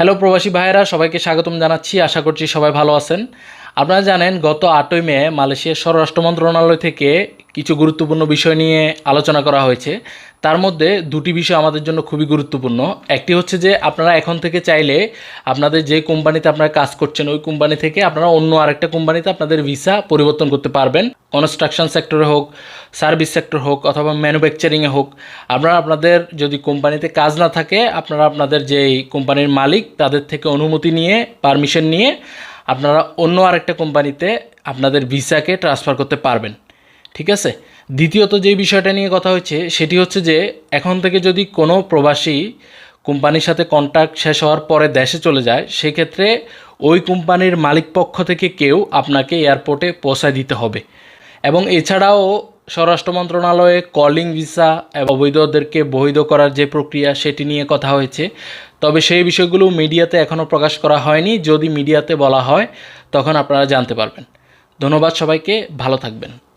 Hello প্রবাসী ভাইয়েরা সবাইকে স্বাগতম জানাচ্ছি। আশা করছি সবাই ভালো আছেন। আপনারা জানেন, গত আটই মে মালয়েশিয়ার স্বরাষ্ট্র মন্ত্রণালয় থেকে কিছু গুরুত্বপূর্ণ বিষয় নিয়ে আলোচনা করা হয়েছে। তার মধ্যে দুটি বিষয় আমাদের জন্য খুবই গুরুত্বপূর্ণ। একটি হচ্ছে যে, আপনারা এখন থেকে চাইলে আপনাদের যে কোম্পানিতে আপনারা কাজ করছেন, ওই কোম্পানি থেকে আপনারা অন্য আরেকটা কোম্পানিতে আপনাদের ভিসা পরিবর্তন করতে পারবেন। কনস্ট্রাকশন সেক্টরে হোক, সার্ভিস সেক্টর হোক, অথবা ম্যানুফ্যাকচারিংয়ে হোক। আপনারা আপনাদের যদি কোম্পানিতে কাজ না থাকে, আপনারা আপনাদের যেই কোম্পানির মালিক, তাদের থেকে অনুমতি নিয়ে, পারমিশন নিয়ে আপনারা অন্য আরেকটা কোম্পানিতে আপনাদের ভিসাকে ট্রান্সফার করতে পারবেন। ঠিক আছে? দ্বিতীয়ত যে বিষয়টা নিয়ে কথা হচ্ছে, সেটি হচ্ছে যে এখন থেকে যদি কোনো প্রবাসী কোম্পানির সাথে কন্ট্যাক্ট শেষ হওয়ার পরে দেশে চলে যায়, সেক্ষেত্রে ওই কোম্পানির মালিক পক্ষ থেকে কেউ আপনাকে এয়ারপোর্টে পৌঁছায় দিতে হবে। এবং এছাড়াও স্বরাষ্ট্র মন্ত্রণালয়ে কলিং ভিসা এবং অবৈধদেরকে বৈধ করার যে প্রক্রিয়া, সেটি নিয়ে কথা হয়েছে। তবে সেই বিষয়গুলো মিডিয়াতে এখনও প্রকাশ করা হয়নি। যদি মিডিয়াতে বলা হয়, তখন আপনারা জানতে পারবেন। ধন্যবাদ সবাইকে। ভালো থাকবেন।